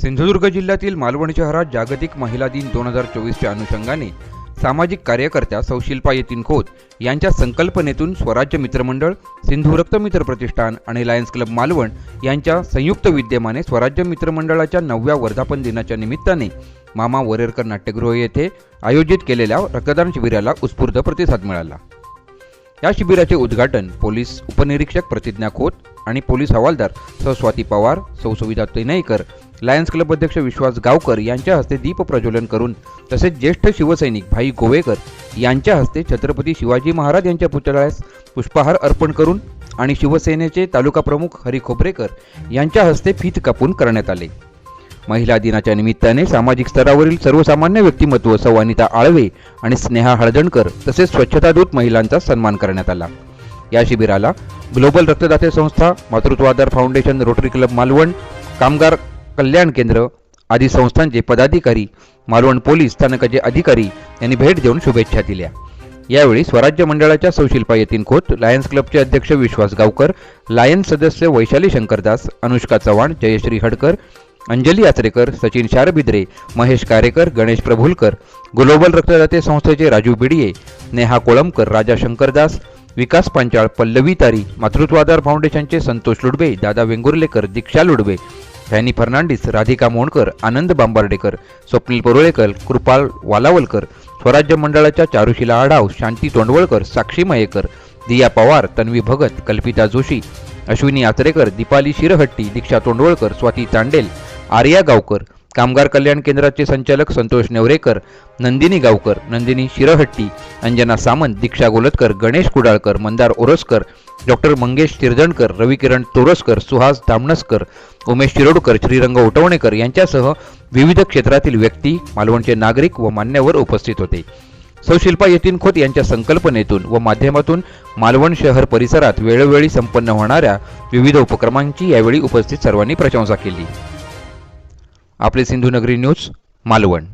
सिंधुदुर्ग जिल्ह्यातील मालवण शहरात जागतिक महिला दिन दोन हजार चोवीसच्या अनुषंगाने सामाजिक कार्यकर्त्या सौशिल्पा यतीन खोत यांच्या संकल्पनेतून स्वराज्य मित्रमंडळ सिंधू रक्तमित्र प्रतिष्ठान आणि लायन्स क्लब मालवण यांच्या संयुक्त विद्यमाने स्वराज्य मित्रमंडळाच्या नवव्या वर्धापन दिनाच्या निमित्ताने मामा वरेरकर नाट्यगृह येथे आयोजित केलेल्या रक्तदान शिबिराला उत्स्फूर्त प्रतिसाद मिळाला. या शिबिराचे उद्घाटन पोलीस उपनिरीक्षक प्रतिज्ञा खोत आणि पोलीस हवालदार सौ स्वाती पवार सौ सुविधा तेनईकर लायन्स क्लब अध्यक्ष विश्वास गावकर यांच्या हस्ते दीप प्रज्वलन करून तसेच ज्येष्ठ शिवसैनिक भाई गोवेकर यांच्या हस्ते छत्रपती शिवाजी महाराज यांच्या पुतळ्यास पुष्पहार अर्पण करून आणि शिवसेनेचे तालुका प्रमुख हरी खोबरेकर यांच्या हस्ते फीत कापून करण्यात आले. महिला दिनाच्या निमित्ताने सामाजिक स्तरावरील सर्वसामान्य व्यक्तिमत्व सवानिता आळवे आणि स्नेहा हळदणकर तसेच स्वच्छता दूत महिलांचा सन्मान करण्यात आला. या शिबिराला ग्लोबल रक्तदाते संस्था Matrutvadhar Foundation Rotary Club Malvan कामगार कल्याण केंद्र आदी संस्थांचे पदाधिकारी मालवण पोलीस स्थानकाचे अधिकारी यांनी भेट देऊन शुभेच्छा दिल्या. यावेळी स्वराज्य मंडळाच्या सौशिल्पा यतीन खोत लायन्स क्लबचे अध्यक्ष विश्वास गावकर लायन्स सदस्य वैशाली शंकरदास अनुष्का चव्हाण जयश्री हडकर अंजली आचरेकर सचिन शारबिद्रे महेश कारेकर गणेश प्रभुलकर ग्लोबल रक्तदाते संस्थेचे राजू बिडिये नेहा कोळंबकर राजा शंकरदास विकास पांचाळ पल्लवी तारी मातृत्वाधार फाउंडेशनचे संतोष लुडबे दादा वेंगुर्लेकर दीक्षा लुडबे फॅनी फर्नांडिस राधिका मोणकर आनंद बांबार्डेकर स्वप्नील परुळेकर कृपाल वालावलकर स्वराज्य मंडळाच्या चारुशिला आढाव शांती तोंडवळकर साक्षी मयेकर दिया पवार तन्वी भगत कल्पिता जोशी अश्विनी आचरेकर दीपाली शिरहट्टी दीक्षा तोंडवळकर स्वाती तांडेल आर्या गावकर कामगार कल्याण केंद्राचे संचालक संतोष नेवरेकर नंदिनी गावकर नंदिनी शिरहट्टी अंजना सामंत दीक्षा गोलतकर गणेश कुडाळकर मंदार ओरसकर डॉक्टर मंगेश तिरदणकर रविकिरण तोरसकर सुहास धामणसकर उमेश शिरोडकर श्रीरंग उटवणेकर यांच्यासह विविध क्षेत्रातील व्यक्ती मालवणचे नागरिक व मान्यवर उपस्थित होते. सौशिल्पा यतीन खोत यांच्या संकल्पनेतून व माध्यमातून मालवण शहर परिसरात वेळोवेळी संपन्न होणाऱ्या विविध उपक्रमांची यावेळी उपस्थित सर्वांनी प्रशंसा केली. आपले सिंधुनगरी न्यूज मालवण.